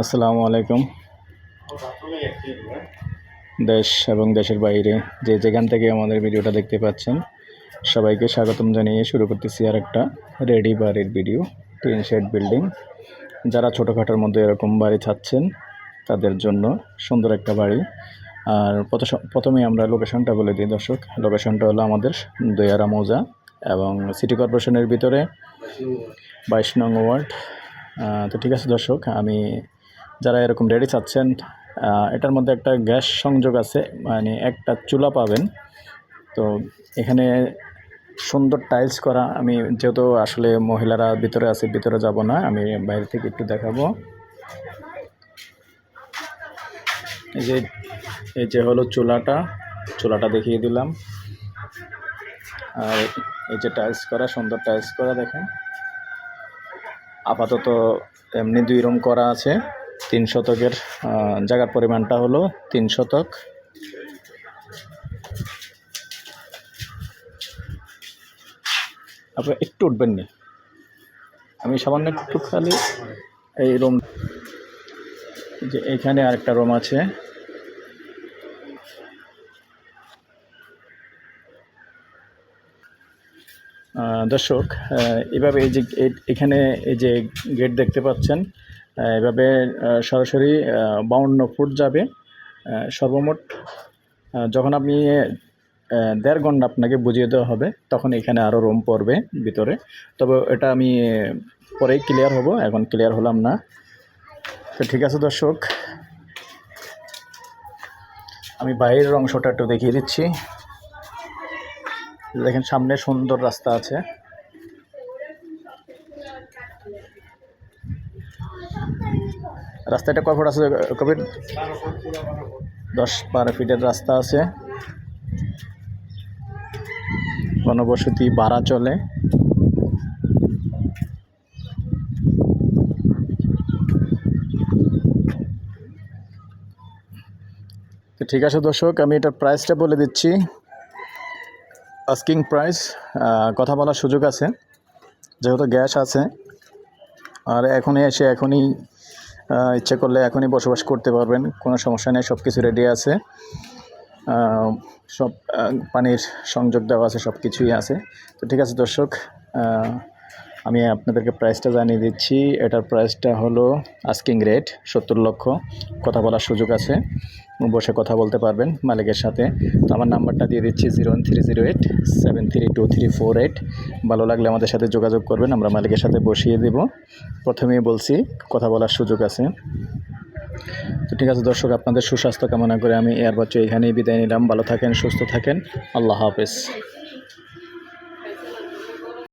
আসসালামু আলাইকুম। দেশ এবং দেশের বাইরে যে যেখান থেকে আমাদের ভিডিওটা দেখতে পাচ্ছেন, সবাইকে স্বাগতম জানিয়ে শুরু করতেছি আর একটা রেডি বাড়ির ভিডিও টিন শেড বিল্ডিং যারা ছোটোখাটোর মধ্যে এরকম বাড়ি চাচ্ছেন তাদের জন্য সুন্দর একটা বাড়ি। আর প্রথমে আমরা লোকেশনটা বলে দিই, দর্শক। লোকেশনটা হলো আমাদের দয়ারা মৌজা এবং সিটি কর্পোরেশনের ভিতরে বাইশ নং ওয়ার্ড। তো ঠিক আছে দর্শক, আমি যারা এরকম রেডি চাচ্ছেন এটার মধ্যে একটা গ্যাস সংযোগ আছে মানে একটা চুলা পাবেন। তো এখানে সুন্দর টাইলস করা, আমি যেহেতু আসলে মহিলারা ভিতরে আছে, ভিতরে যাব না, আমি বাইরে থেকে একটু দেখাবো। এই যে এই যে হলো চুলাটা চুলাটা দেখিয়ে দিলাম। আর এই যে টাইলস করা, সুন্দর টাইলস করা, দেখেন। আপাতত এমনি দুই রুম করা আছে, তিন শতকের জায়গার পরিমাণটা হলো তিন শতক। আপনি একটু উঠবেন নি। আমি সামান্য একটু খালি এই রুম যে এখানে আরেকটা রুম আছে। দর্শক এভাবে এই যে এখানে এই যে গেট দেখতে পাচ্ছেন এভাবে সরাসরি বাউন্ন ফুট যাবে। সর্বমোট যখন আপনি দেড় ঘণ্টা আপনাকে বুঝিয়ে দেওয়া হবে, তখন এখানে আরও রুম পড়বে ভিতরে। তবে এটা আমি পরেই ক্লিয়ার হব, এখন ক্লিয়ার হলাম না। তো ঠিক আছে দর্শক, আমি বাইরের অংশটা একটু দেখিয়ে দিচ্ছি। দেখেন, সামনে সুন্দর রাস্তা আছে। রাস্তাটা কয় ফুট আছে কবির দশ বারো ফিটের রাস্তা আছে। গণবসতি বাড়া চলে। ঠিক আছে দর্শক, আমি এটার প্রাইসটা বলে দিচ্ছি। আস্কিং প্রাইস কথা বলার সুযোগ আছে। যেহেতু গ্যাস আছে, আর এখনই এসে এখনই ইচ্ছে করলে এখনই বসবাস করতে পারবেন, কোনো সমস্যা নেই সব কিছু রেডি আছে সব পানির সংযোগ দেওয়া আছে সব কিছুই আছে। তো ঠিক আছে দর্শক আমি আপনাদেরকে প্রাইসটা জানিয়ে দিচ্ছি। এটার প্রাইসটা হলো আস্কিং রেট সত্তর লক্ষ। কথা বলার সুযোগ আছে। বসে কথা বলতে পারবেন মালিকের সাথে। তো আমার নাম্বারটা দিয়ে দিচ্ছি zero one three zero eight seven three two three four eight ভালো লাগলে আমাদের সাথে যোগাযোগ করবেন, আমরা মালিকের সাথে বসিয়ে দেব। প্রথমেই বলছি, কথা বলার সুযোগ আছে। তো ঠিক আছে দর্শক, আপনাদের সুস্বাস্থ্য কামনা করে আমি এয়ার বাচ্চা এখানেই বিদায় নিলাম। ভালো থাকেন, সুস্থ থাকেন। আল্লাহ হাফেজ।